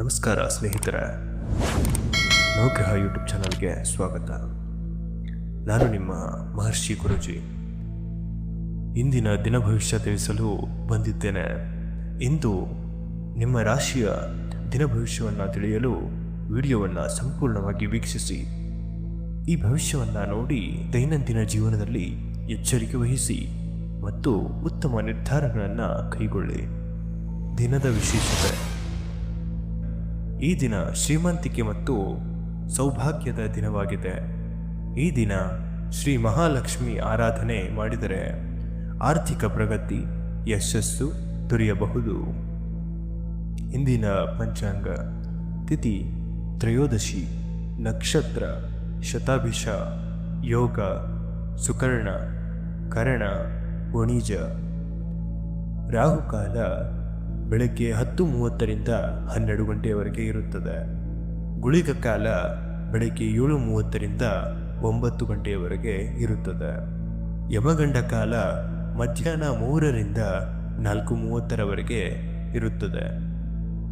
ನಮಸ್ಕಾರ ಸ್ನೇಹಿತರ. ನವಗ್ರಹ ಯೂಟ್ಯೂಬ್ ಚಾನಲ್ಗೆ ಸ್ವಾಗತ. ನಾನು ನಿಮ್ಮ ಮಹರ್ಷಿ ಗುರುಜಿ. ಇಂದಿನ ದಿನ ಭವಿಷ್ಯ ತಿಳಿಸಲು ಬಂದಿದ್ದೇನೆ. ಇಂದು ನಿಮ್ಮ ರಾಶಿಯ ದಿನ ಭವಿಷ್ಯವನ್ನು ತಿಳಿಯಲು ವಿಡಿಯೋವನ್ನು ಸಂಪೂರ್ಣವಾಗಿ ವೀಕ್ಷಿಸಿ. ಈ ಭವಿಷ್ಯವನ್ನು ನೋಡಿ ದೈನಂದಿನ ಜೀವನದಲ್ಲಿ ಎಚ್ಚರಿಕೆ ವಹಿಸಿ ಮತ್ತು ಉತ್ತಮ ನಿರ್ಧಾರಗಳನ್ನು ಕೈಗೊಳ್ಳಿ. ದಿನದ ವಿಶೇಷತೆ. ಈ ದಿನ ಶ್ರೀಮಂತಿಕೆ ಮತ್ತು ಸೌಭಾಗ್ಯದ ದಿನವಾಗಿದೆ. ಈ ದಿನ ಶ್ರೀ ಮಹಾಲಕ್ಷ್ಮಿ ಆರಾಧನೆ ಮಾಡಿದರೆ ಆರ್ಥಿಕ ಪ್ರಗತಿ ಯಶಸ್ಸು ದೊರೆಯಬಹುದು. ಇಂದಿನ ಪಂಚಾಂಗ ತಿಥಿ ತ್ರಯೋದಶಿ ನಕ್ಷತ್ರ ಶತಾಭಿಷ ಯೋಗ ಸುಕರ್ಣ ಕರಣ ವಣಿಜ ರಾಹುಕಾಲ ಬೆಳಗ್ಗೆ ಹತ್ತು ಮೂವತ್ತರಿಂದ ಹನ್ನೆರಡು ಗಂಟೆಯವರೆಗೆ ಇರುತ್ತದೆ. ಗುಳಿಗ ಕಾಲ ಬೆಳಗ್ಗೆ ಏಳು ಮೂವತ್ತರಿಂದ ಒಂಬತ್ತು ಗಂಟೆಯವರೆಗೆ ಇರುತ್ತದೆ. ಯಮಗಂಡ ಕಾಲ ಮಧ್ಯಾಹ್ನ ಮೂರರಿಂದ ನಾಲ್ಕು ಮೂವತ್ತರವರೆಗೆ ಇರುತ್ತದೆ.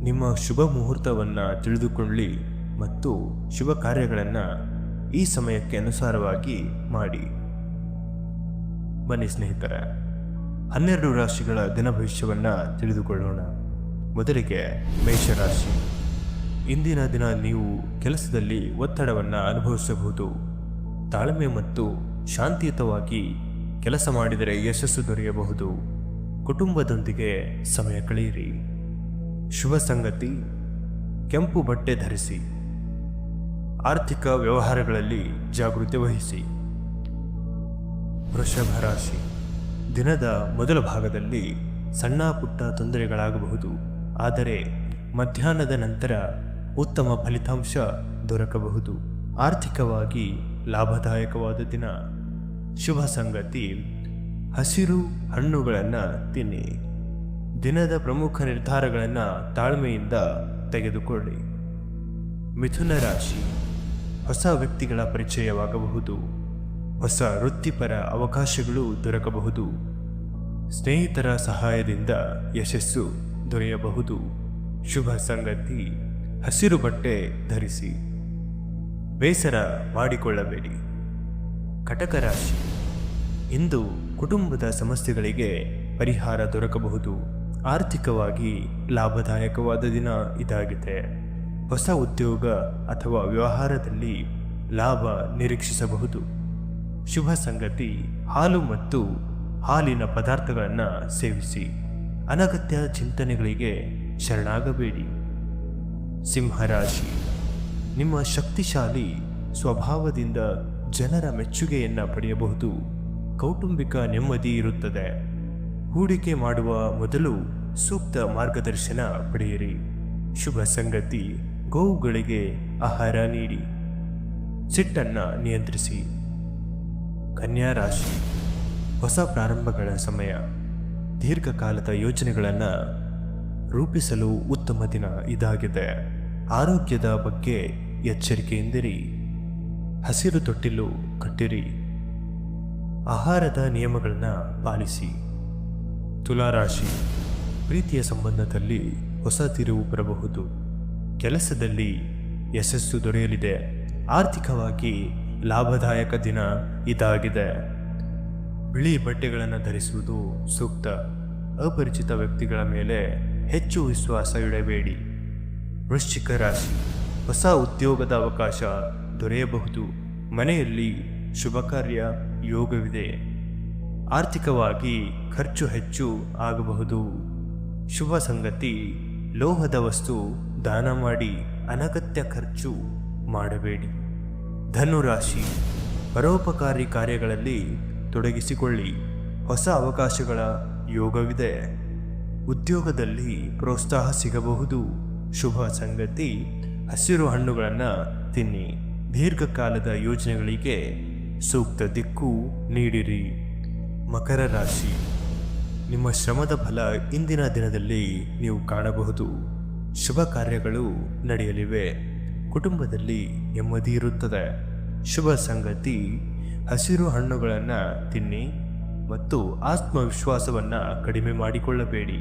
ನಿಮ್ಮ ಶುಭ ಮುಹೂರ್ತವನ್ನು ತಿಳಿದುಕೊಳ್ಳಿ ಮತ್ತು ಶುಭ ಕಾರ್ಯಗಳನ್ನು ಈ ಸಮಯಕ್ಕೆ ಅನುಸಾರವಾಗಿ ಮಾಡಿ. ಬನ್ನಿ ಸ್ನೇಹಿತರೆ. ಹನ್ನೆರಡು ರಾಶಿಗಳ ದಿನ ಭವಿಷ್ಯವನ್ನು ತಿಳಿದುಕೊಳ್ಳೋಣ. ಮೊದಲಿಗೆ ಮೇಷರಾಶಿ ಇಂದಿನ ದಿನ ನೀವು ಕೆಲಸದಲ್ಲಿ ಒತ್ತಡವನ್ನು ಅನುಭವಿಸಬಹುದು. ತಾಳ್ಮೆ ಮತ್ತು ಶಾಂತಿಯುತವಾಗಿ ಕೆಲಸ ಮಾಡಿದರೆ ಯಶಸ್ಸು ದೊರೆಯಬಹುದು. ಕುಟುಂಬದೊಂದಿಗೆ ಸಮಯ ಕಳೆಯಿರಿ. ಶುಭ ಸಂಗತಿ, ಕೆಂಪು ಬಟ್ಟೆ ಧರಿಸಿ. ಆರ್ಥಿಕ ವ್ಯವಹಾರಗಳಲ್ಲಿ ಜಾಗೃತಿ ವಹಿಸಿ. ವೃಷಭ ರಾಶಿ. ದಿನದ ಮೊದಲ ಭಾಗದಲ್ಲಿ ಸಣ್ಣ ಪುಟ್ಟ ತೊಂದರೆಗಳಾಗಬಹುದು. ಆದರೆ ಮಧ್ಯಾಹ್ನದ ನಂತರ ಉತ್ತಮ ಫಲಿತಾಂಶ ದೊರಕಬಹುದು. ಆರ್ಥಿಕವಾಗಿ ಲಾಭದಾಯಕವಾದ ದಿನ. ಶುಭ ಸಂಗತಿ, ಹಸಿರು ಹಣ್ಣುಗಳನ್ನು ತಿನ್ನಿ. ದಿನದ ಪ್ರಮುಖ ನಿರ್ಧಾರಗಳನ್ನು ತಾಳ್ಮೆಯಿಂದ ತೆಗೆದುಕೊಳ್ಳಿ. ಮಿಥುನ ರಾಶಿ, ಹೊಸ ವ್ಯಕ್ತಿಗಳ ಪರಿಚಯವಾಗಬಹುದು. ಹೊಸ ವೃತ್ತಿಪರ ಅವಕಾಶಗಳು ದೊರಕಬಹುದು. ಸ್ನೇಹಿತರ ಸಹಾಯದಿಂದ ಯಶಸ್ಸು ದೊರೆಯಬಹುದು. ಶುಭ ಸಂಗತಿ, ಹಸಿರು ಬಟ್ಟೆ ಧರಿಸಿ. ಬೇಸರ ಮಾಡಿಕೊಳ್ಳಬೇಡಿ. ಕಟಕ ರಾಶಿ. ಇಂದು ಕುಟುಂಬದ ಸಮಸ್ಯೆಗಳಿಗೆ ಪರಿಹಾರ ದೊರಕಬಹುದು. ಆರ್ಥಿಕವಾಗಿ ಲಾಭದಾಯಕವಾದ ದಿನ ಇದಾಗಿದೆ. ಹೊಸ ಉದ್ಯೋಗ ಅಥವಾ ವ್ಯವಹಾರದಲ್ಲಿ ಲಾಭ ನಿರೀಕ್ಷಿಸಬಹುದು. ಶುಭ ಸಂಗತಿ. ಹಾಲು ಮತ್ತು ಹಾಲಿನ ಪದಾರ್ಥಗಳನ್ನು ಸೇವಿಸಿ. ಅನಗತ್ಯ ಚಿಂತನೆಗಳಿಗೆ ಶರಣಾಗಬೇಡಿ. ಸಿಂಹರಾಶಿ. ನಿಮ್ಮ ಶಕ್ತಿಶಾಲಿ ಸ್ವಭಾವದಿಂದ ಜನರ ಮೆಚ್ಚುಗೆಯನ್ನು ಪಡೆಯಬಹುದು. ಕೌಟುಂಬಿಕ ನೆಮ್ಮದಿ ಇರುತ್ತದೆ. ಹೂಡಿಕೆ ಮಾಡುವ ಮೊದಲು ಸೂಕ್ತ ಮಾರ್ಗದರ್ಶನ ಪಡೆಯಿರಿ. ಶುಭ ಸಂಗತಿ. ಗೋವುಗಳಿಗೆ ಆಹಾರ ನೀಡಿ. ಸಿಟ್ಟನ್ನು ನಿಯಂತ್ರಿಸಿ. ಕನ್ಯಾ ರಾಶಿ. ಹೊಸ ಪ್ರಾರಂಭಗಳ ಸಮಯ. ದೀರ್ಘಕಾಲದ ಯೋಜನೆಗಳನ್ನು ರೂಪಿಸಲು ಉತ್ತಮ ದಿನ ಇದಾಗಿದೆ. ಆರೋಗ್ಯದ ಬಗ್ಗೆ ಎಚ್ಚರಿಕೆಯಿಂದಿರಿ. ಹಸಿರು ತೊಟ್ಟಿಲು ಕಟ್ಟಿರಿ. ಆಹಾರದ ನಿಯಮಗಳನ್ನು ಪಾಲಿಸಿ. ತುಲಾರಾಶಿ ಪ್ರೀತಿಯ ಸಂಬಂಧದಲ್ಲಿ ಹೊಸ ತಿರುವು ಬರಬಹುದು. ಕೆಲಸದಲ್ಲಿ ಯಶಸ್ಸು ದೊರೆಯಲಿದೆ. ಆರ್ಥಿಕವಾಗಿ ಲಾಭದಾಯಕ ದಿನ ಇದಾಗಿದೆ. ಬಿಳಿ ಬಟ್ಟೆಗಳನ್ನು ಧರಿಸುವುದು ಸೂಕ್ತ. ಅಪರಿಚಿತ ವ್ಯಕ್ತಿಗಳ ಮೇಲೆ ಹೆಚ್ಚು ವಿಶ್ವಾಸ ಇಡಬೇಡಿ. ವೃಶ್ಚಿಕ ರಾಶಿ. ಹೊಸ ಉದ್ಯೋಗದ ಅವಕಾಶ ದೊರೆಯಬಹುದು. ಮನೆಯಲ್ಲಿ ಶುಭ ಕಾರ್ಯ, ಯೋಗವಿದೆ. ಆರ್ಥಿಕವಾಗಿ ಖರ್ಚು ಹೆಚ್ಚು ಆಗಬಹುದು. ಶುಭ ಸಂಗತಿ, ಲೋಹದ ವಸ್ತು ದಾನ ಮಾಡಿ ಅನಗತ್ಯ ಖರ್ಚು ಮಾಡಬೇಡಿ. ಧನುರಾಶಿ. ಪರೋಪಕಾರಿ ಕಾರ್ಯಗಳಲ್ಲಿ ತೊಡಗಿಸಿಕೊಳ್ಳಿ. ಹೊಸ ಅವಕಾಶಗಳ ಯೋಗವಿದೆ. ಉದ್ಯೋಗದಲ್ಲಿ ಪ್ರೋತ್ಸಾಹ ಸಿಗಬಹುದು. ಶುಭ ಸಂಗತಿ. ಹಸಿರು ಹಣ್ಣುಗಳನ್ನು ತಿನ್ನಿ. ದೀರ್ಘಕಾಲದ ಯೋಜನೆಗಳಿಗೆ ಸೂಕ್ತ ದಿಕ್ಕು ನೀಡಿರಿ. ಮಕರ ರಾಶಿ. ನಿಮ್ಮ ಶ್ರಮದ ಫಲ ಇಂದಿನ ದಿನದಲ್ಲಿ ನೀವು ಕಾಣಬಹುದು. ಶುಭ ಕಾರ್ಯಗಳು ನಡೆಯಲಿವೆ. ಕುಟುಂಬದಲ್ಲಿ ನೆಮ್ಮದಿ ಇರುತ್ತದೆ. ಶುಭ ಸಂಗತಿ, ಹಸಿರು ಹಣ್ಣುಗಳನ್ನು ತಿನ್ನಿ ಮತ್ತು ಆತ್ಮವಿಶ್ವಾಸವನ್ನು ಕಡಿಮೆ ಮಾಡಿಕೊಳ್ಳಬೇಡಿ.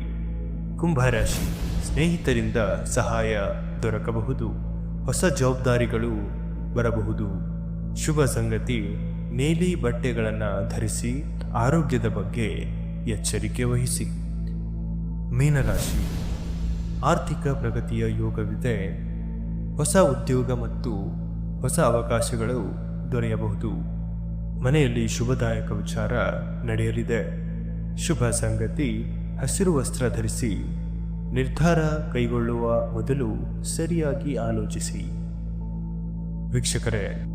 ಕುಂಭರಾಶಿ, ಸ್ನೇಹಿತರಿಂದ ಸಹಾಯ ದೊರಕಬಹುದು. ಹೊಸ ಜವಾಬ್ದಾರಿಗಳು ಬರಬಹುದು. ಶುಭ ಸಂಗತಿ, ನೀಲಿ ಬಟ್ಟೆಗಳನ್ನು ಧರಿಸಿ ಆರೋಗ್ಯದ ಬಗ್ಗೆ ಎಚ್ಚರಿಕೆ ವಹಿಸಿ. ಮೀನರಾಶಿ, ಆರ್ಥಿಕ ಪ್ರಗತಿಯ ಯೋಗವಿದೆ. ಹೊಸ ಉದ್ಯೋಗ ಮತ್ತು ಹೊಸ ಅವಕಾಶಗಳು ದೊರೆಯಬಹುದು. ಮನೆಯಲ್ಲಿ ಶುಭದಾಯಕ ವಿಚಾರ ನಡೆಯಲಿದೆ. ಶುಭ ಸಂಗತಿ, ಹಸಿರು ವಸ್ತ್ರ ಧರಿಸಿ, ನಿರ್ಧಾರ ಕೈಗೊಳ್ಳುವ ಮೊದಲು ಸರಿಯಾಗಿ ಆಲೋಚಿಸಿ. ವೀಕ್ಷಕರೇ